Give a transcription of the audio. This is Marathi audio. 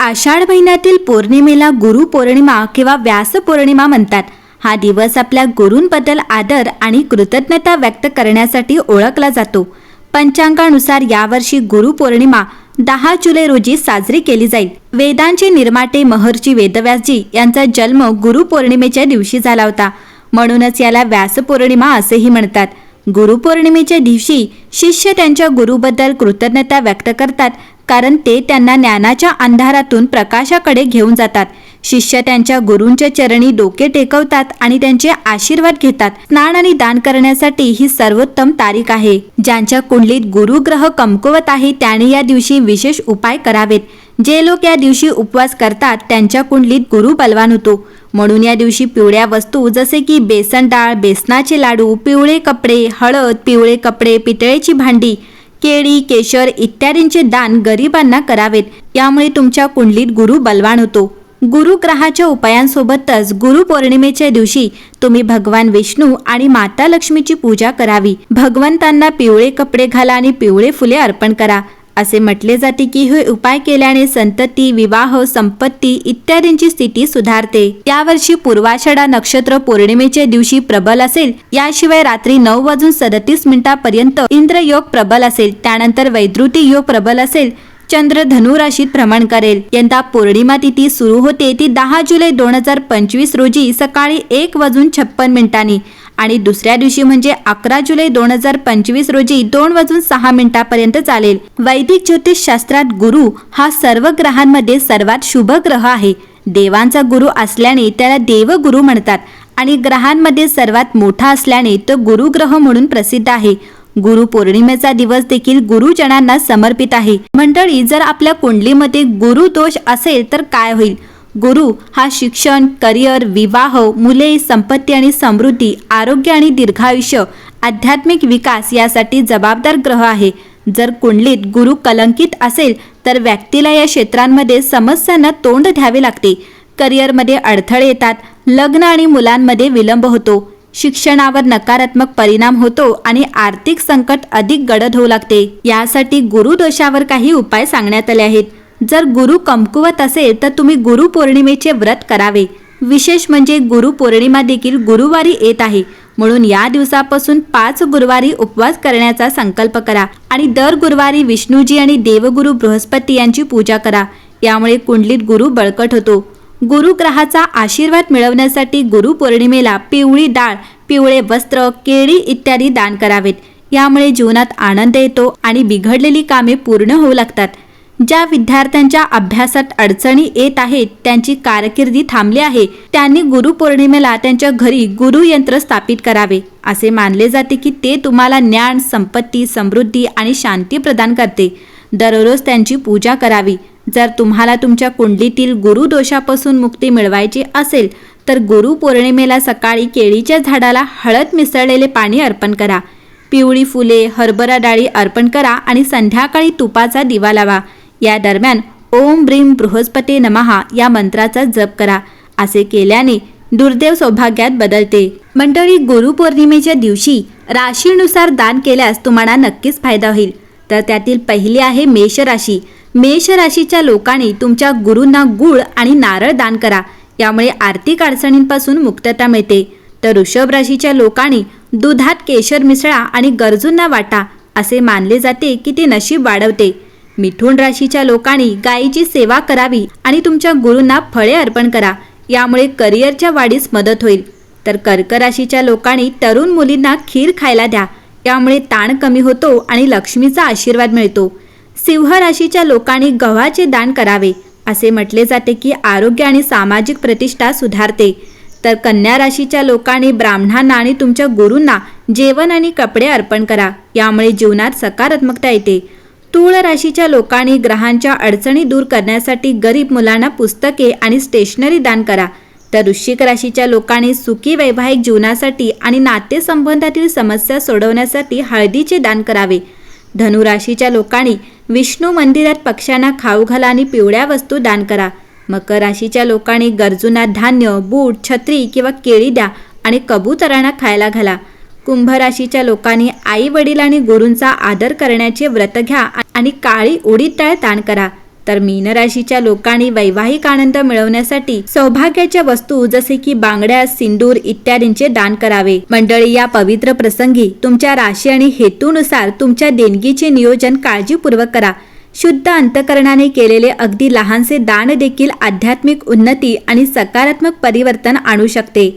आषाढ महिन्यातील पौर्णिमेला गुरु पौर्णिमा किंवा व्यास पौर्णिमा म्हणतात. हा दिवस आपल्या गुरूंबद्दल आदर आणि कृतज्ञता व्यक्त करण्यासाठी ओळखला जातो. पंचांगानुसार यावर्षी गुरु पौर्णिमा दहा जुलै रोजी साजरी केली जाईल. वेदांचे निर्माते महर्षी वेदव्यासजी यांचा जन्म गुरु पौर्णिमेच्या दिवशी झाला होता. म्हणूनच याला व्यास पौर्णिमा असेही म्हणतात. गुरुपौर्णिमेच्या दिवशी शिष्य त्यांच्या गुरुबद्दल कृतज्ञता व्यक्त करतात कारण ते त्यांना ज्ञानाच्या अंधारातून प्रकाशाकडे घेऊन जातात. शिष्य त्यांच्या गुरूंच्या चरणी डोके टेकवतात आणि त्यांचे आशीर्वाद घेतात. स्नान आणि दान करण्यासाठी ही सर्वोत्तम तारीख आहे. ज्यांच्या कुंडलीत गुरुग्रह कमकुवत आहे त्याने या दिवशी विशेष उपाय करावेत. जे लोक या दिवशी उपवास करतात त्यांच्या कुंडलीत गुरु बलवान होतो. म्हणून या दिवशी पिवळ्या वस्तू जसे की बेसन डाळ बेसनाचे लाडू पिवळे कपडे हळद पिवळे कपडे पितळेची भांडी केळी केशर इत्यादींचे दान गरिबांना करावेत. यामुळे तुमच्या कुंडलीत गुरु बलवान होतो. गुरुग्रहाच्या उपायांसोबतच गुरुपौर्णिमेच्या दिवशी तुम्ही भगवान विष्णू आणि माता लक्ष्मीची पूजा करावी. भगवंतांना पिवळे कपडे घाला आणि पिवळे फुले अर्पण करा. असे म्हटले जाते की हे उपाय केल्याने संतती विवाह संपत्ती इत्यादींची स्थिती सुधारते. यावर्षी पूर्वाषाढा नक्षत्र पौर्णिमेच्या दिवशी प्रबल असेल. याशिवाय रात्री नऊ वाजून सदतीस मिनिटापर्यंत इंद्रयोग प्रबल असेल. त्यानंतर वैद्रुती योग प्रबल असेल. चंद्र धनु राशीत भ्रमण करेल. यंदा पौर्णिमा तिथी सुरू होते ती दहा जुलै दोन हजार पंचवीस रोजी सकाळी एक वाजून छप्पन मिनिटांनी. आणि दुसऱ्या दिवशी म्हणजे अकरा जुलै दोन हजार पंचवीस रोजी दोन वाजून सहा मिनिटापर्यंत चालेल. वैदिक ज्योतिष शास्त्रात गुरु हा सर्व ग्रहांमध्ये सर्वात शुभ ग्रह आहे. देवांचा गुरु असल्याने त्याला देवगुरु म्हणतात आणि ग्रहांमध्ये सर्वात मोठा असल्याने तो गुरुग्रह म्हणून प्रसिद्ध आहे. गुरु पौर्णिमेचा दिवस देखील गुरुजनांना समर्पित आहे. मंडळी जर आपल्या कुंडलीमध्ये गुरु दोष असेल तर काय होईल? गुरु हा शिक्षण करिअर विवाह मुले संपत्ती आणि समृद्धी आरोग्य आणि दीर्घायुष्य आध्यात्मिक विकास यासाठी जबाबदार ग्रह आहे. जर कुंडलीत गुरु कलंकित असेल तर व्यक्तीला या क्षेत्रांमध्ये समस्यांना तोंड द्यावे लागते. करिअरमध्ये अडथळे येतात लग्न आणि मुलांमध्ये विलंब होतो. शिक्षणावर नकारात्मक परिणाम होतो आणि आर्थिक संकट अधिक गडद होऊ लागते. यासाठी गुरुदोषावर काही उपाय सांगण्यात आले आहेत. जर गुरु कमकुवत असेल तर तुम्ही गुरु पौर्णिमेचे व्रत करावे. विशेष म्हणजे गुरु पौर्णिमा देखील गुरुवारी येत आहे. म्हणून या दिवसापासून पाच गुरुवारी उपवास करण्याचा संकल्प करा आणि दर गुरुवारी विष्णूजी आणि देवगुरु बृहस्पती यांची पूजा करा. यामुळे कुंडलीत गुरु बळकट होतो. गुरुग्रहाचा आशीर्वाद मिळवण्यासाठी गुरुपौर्णिमेला पिवळी डाळ पिवळे वस्त्र केळी इत्यादी दान करावेत. यामुळे जीवनात आनंद येतो आणि बिघडलेली कामे पूर्ण होऊ लागतात. ज्या विद्यार्थ्यांच्या अभ्यासात अडचणी येत आहेत त्यांची कारकिर्दी थांबली आहे त्यांनी गुरुपौर्णिमेला त्यांच्या घरी गुरुयंत्र स्थापित करावे. असे मानले जाते की ते तुम्हाला ज्ञान संपत्ती समृद्धी आणि शांती प्रदान करते. दररोज त्यांची पूजा करावी. जर तुम्हाला तुमच्या कुंडलीतील गुरुदोषापासून मुक्ती मिळवायची असेल तर गुरुपौर्णिमेला सकाळी केळीच्या झाडाला हळद मिसळलेले पाणी अर्पण करा. पिवळी फुले हरभरा डाळी अर्पण करा आणि संध्याकाळी तुपाचा दिवा लावा. या दरम्यान ओम ब्रीम बृहस्पती नमहा या मंत्राचा जप करा. असे केल्याने दुर्दैव सौभाग्यात बदलते. मंडळी गुरुपौर्णिमेच्या दिवशी राशीनुसार दान केल्यास तुम्हाला नक्कीच फायदा होईल. तर त्यातील पहिली आहे मेष राशी मेष राशीच्या लोकांनी तुमच्या गुरूंना गुळ आणि नारळ दान करा. यामुळे आर्थिक अडचणींपासून मुक्तता मिळते. तर वृषभ राशीच्या लोकांनी दुधात केशर मिसळा आणि गरजूंना वाटा असे मानले जाते की ते नशीब वाढवते. मिथुन राशीच्या लोकांनी गायीची सेवा करावी आणि तुमच्या गुरूंना फळे अर्पण करा. यामुळे करिअरच्या वाढीस मदत होईल. तर कर्क राशीच्या लोकांनी तरुण मुलींना खीर खायला द्या. यामुळे ताण कमी होतो आणि लक्ष्मीचा आशीर्वाद मिळतो. सिंह राशीच्या लोकांनी गव्हाचे दान करावे असे म्हटले जाते की आरोग्य आणि सामाजिक प्रतिष्ठा सुधारते. तर कन्या राशीच्या लोकांनी ब्राह्मणांना आणि तुमच्या गुरूंना जेवण आणि कपडे अर्पण करा. यामुळे जीवनात सकारात्मकता येते. तूळ राशीच्या लोकांनी ग्रहांच्या अडचणी दूर करण्यासाठी गरीब मुलांना पुस्तके आणि स्टेशनरी दान करा. तर वृश्चिक राशीच्या लोकांनी सुखी वैवाहिक जीवनासाठी आणि नातेसंबंधातील समस्या सोडवण्यासाठी हळदीचे दान करावे. धनुराशीच्या लोकांनी विष्णू मंदिरात पक्ष्यांना खाऊ घाला आणि पिवळ्या वस्तू दान करा. मकर राशीच्या लोकांनी गरजूंना धान्य बूट छत्री किंवा केळी द्या आणि कबुतरांना खायला घाला. कुंभ राशीच्या लोकांनी आई वडील आणि गुरूंचा आदर करण्याचे व्रत घ्या आणि काळी उडीद डाळ दान करा. तर मीन राशीच्या लोकांनी वैवाहिक आनंद मिळवण्यासाठी सौभाग्याच्या वस्तू जसे की बांगड्या सिंदूर इत्यादींचे दान करावे. मंडळी या पवित्र प्रसंगी तुमच्या राशी आणि हेतूनुसार तुमच्या देणगीचे नियोजन काळजीपूर्वक करा. शुद्ध अंतकरणाने केलेले अगदी लहानसे दान देखील आध्यात्मिक उन्नती आणि सकारात्मक परिवर्तन आणू शकते.